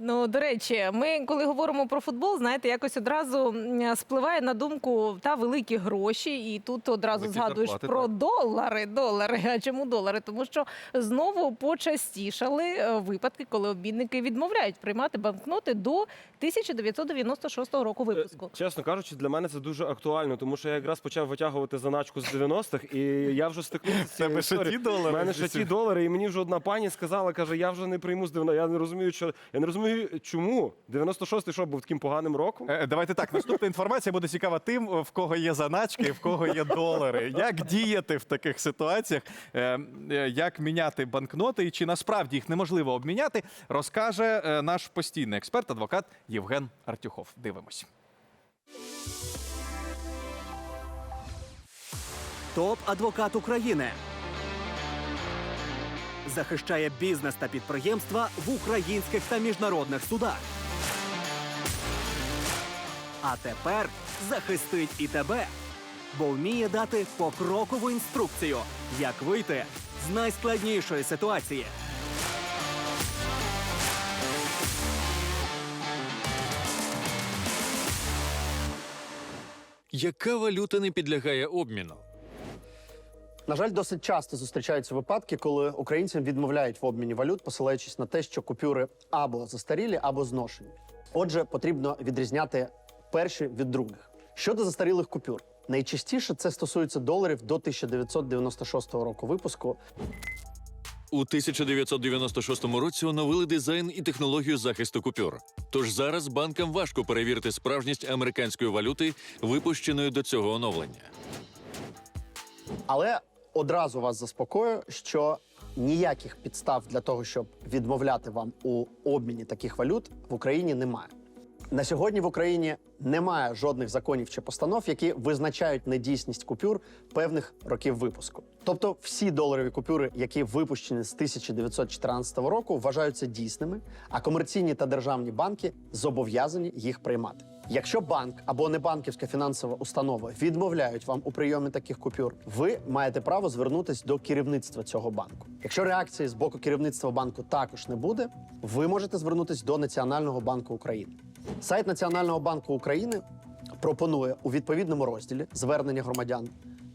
Ну, до речі, ми коли говоримо про футбол, знаєте, якось одразу спливає на думку та великі гроші, і тут одразу Великі згадуєш зарплати, про так. долари. Долари. А чому долари? Тому що знову почастішали е, випадки, коли обмінники відмовляють приймати банкноти до 1996 року випуску. Е, Чесно кажучи, для мене це дуже актуально, тому що я якраз почав витягувати заначку з 90-х, і я вже стикнувся з цією ті історією. долари? У мене ще ті долари, і мені вже одна пані сказала, каже, я вже не прийму з 90 Я не розумію, що я не розумію, чому 96-й що був таким поганим роком. Е, Давайте так. Наступна інформація буде цікава тим, в кого є заначки, в кого є долари. Як діяти в таких ситуаціях, Е, е, як міняти банкноти і чи насправді їх неможливо обміняти, розкаже е, наш постійний експерт, адвокат Євген Артюхов. Дивимось. Топ-адвокат України. Захищає бізнес та підприємства в українських та міжнародних судах. А тепер захистить і тебе, бо вміє дати покрокову інструкцію, як вийти з найскладнішої ситуації. Яка валюта не підлягає обміну? На жаль, досить часто зустрічаються випадки, коли українцям відмовляють в обміні валют, посилаючись на те, що купюри або застарілі, або зношені. Отже, потрібно відрізняти перші від других. Щодо застарілих купюр, найчастіше це стосується доларів до 1996 року випуску. У 1996 році оновили дизайн і технологію захисту купюр. Тож зараз банкам важко перевірити справжність американської валюти, випущеної до цього оновлення. Але одразу вас заспокою, що ніяких підстав для того, щоб відмовляти вам у обміні таких валют в Україні немає. На сьогодні в Україні немає жодних законів чи постанов, які визначають недійсність купюр певних років випуску. Тобто, всі доларові купюри, які випущені з 1914 року, вважаються дійсними, а комерційні та державні банки зобов'язані їх приймати. Якщо банк або небанківська фінансова установа відмовляють вам у прийомі таких купюр, ви маєте право звернутися до керівництва цього банку. Якщо реакції з боку керівництва банку також не буде, ви можете звернутися до Національного банку України. Сайт Національного банку України пропонує у відповідному розділі звернення громадян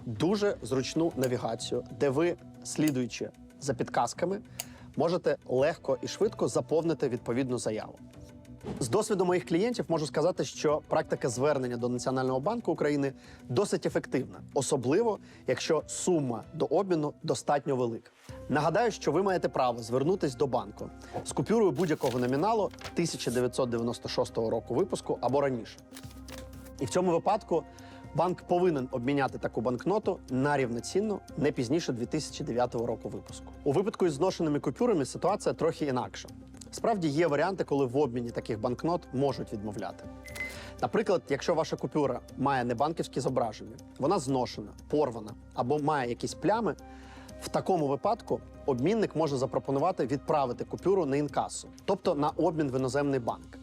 дуже зручну навігацію, де ви, слідуючи за підказками, можете легко і швидко заповнити відповідну заяву. З досвіду моїх клієнтів можу сказати, що практика звернення до Національного банку України досить ефективна, особливо якщо сума до обміну достатньо велика. Нагадаю, що ви маєте право звернутись до банку з купюрою будь-якого номіналу 1996 року випуску або раніше. І в цьому випадку банк повинен обміняти таку банкноту на рівноцінну не пізніше 2009 року випуску. У випадку із зношеними купюрами ситуація трохи інакша. Справді є варіанти, коли в обміні таких банкнот можуть відмовляти. Наприклад, якщо ваша купюра має небанківські зображення, вона зношена, порвана або має якісь плями, в такому випадку обмінник може запропонувати відправити купюру на інкасу, тобто на обмін в іноземний банк.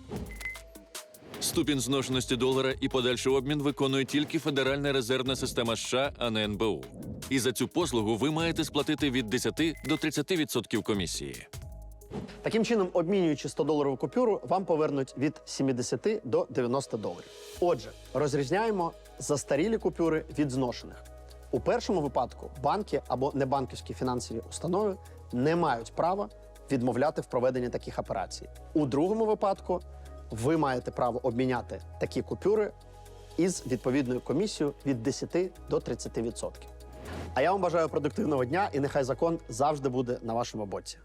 Ступінь зношеності долара і подальший обмін виконує тільки Федеральна резервна система США, а не НБУ. І за цю послугу ви маєте сплатити від 10 до 30% комісії. Таким чином, обмінюючи 100-доларову купюру, вам повернуть від 70 до 90 доларів. Отже, розрізняємо застарілі купюри від зношених. У першому випадку банки або небанківські фінансові установи не мають права відмовляти в проведенні таких операцій. У другому випадку ви маєте право обміняти такі купюри із відповідною комісією від 10 до 30%. А я вам бажаю продуктивного дня і нехай закон завжди буде на вашому боці.